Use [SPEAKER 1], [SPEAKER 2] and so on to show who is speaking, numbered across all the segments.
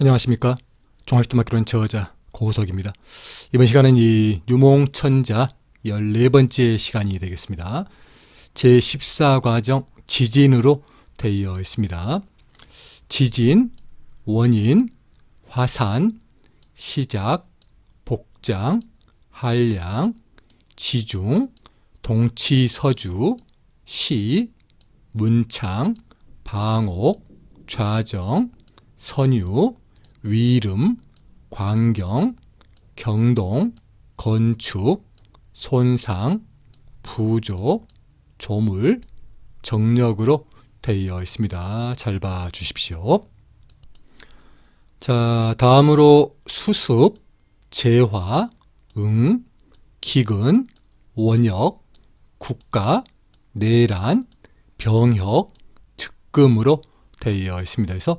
[SPEAKER 1] 안녕하십니까. 종합주마기론 저자 고석입니다. 이번 시간은 이 유몽천자 14번째 시간이 되겠습니다. 제14과정 지진으로 되어 있습니다. 지진, 원인, 화산, 시작, 복장, 한량, 지중, 동치서주, 시, 문창, 방옥, 좌정, 선유, 위름, 광경, 경동, 건축, 손상, 부조, 조물, 정력으로 되어 있습니다. 잘 봐 주십시오. 자, 다음으로 수습, 재화, 응, 기근, 원역, 국가, 내란, 병역, 특금으로 되어 있습니다. 그래서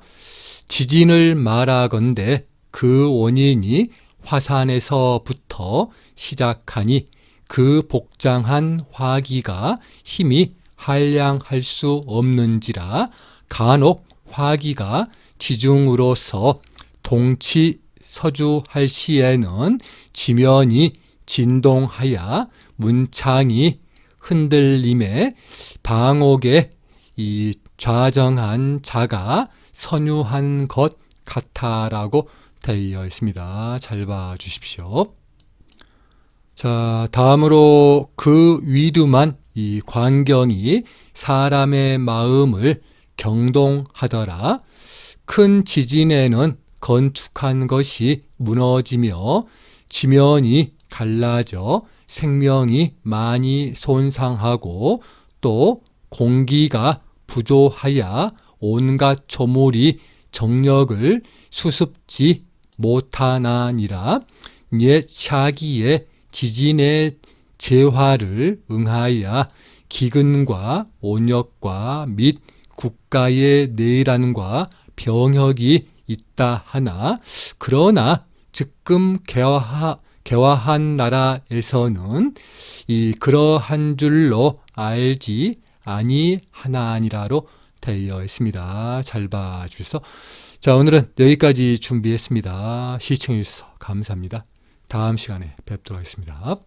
[SPEAKER 1] 지진을 말하건대 그 원인이 화산에서부터 시작하니 그 복장한 화기가 힘이 한량할 수 없는지라 간혹 화기가 지중으로서 동치 서주할 시에는 지면이 진동하여 문창이 흔들림에 방옥에 이 좌정한 자가 선유한 것 같아라고 되어 있습니다. 잘 봐 주십시오. 자, 다음으로 그 위두만 이 광경이 사람의 마음을 경동하더라. 큰 지진에는 건축한 것이 무너지며 지면이 갈라져 생명이 많이 손상하고 또 공기가 부조하여 온갖 조물이 정력을 수습지 못하나니라. 옛 샤기의 지진의 재화를 응하여 기근과 온역과 및 국가의 내란과 병역이 있다 하나. 그러나 즉금 개화, 개화한 나라에서는 이 그러한 줄로 알지 아니하나니라로 되어 있습니다. 잘 봐주셔서 자 오늘은 여기까지 준비했습니다. 시청해 주셔서 감사합니다. 다음 시간에 뵙도록 하겠습니다.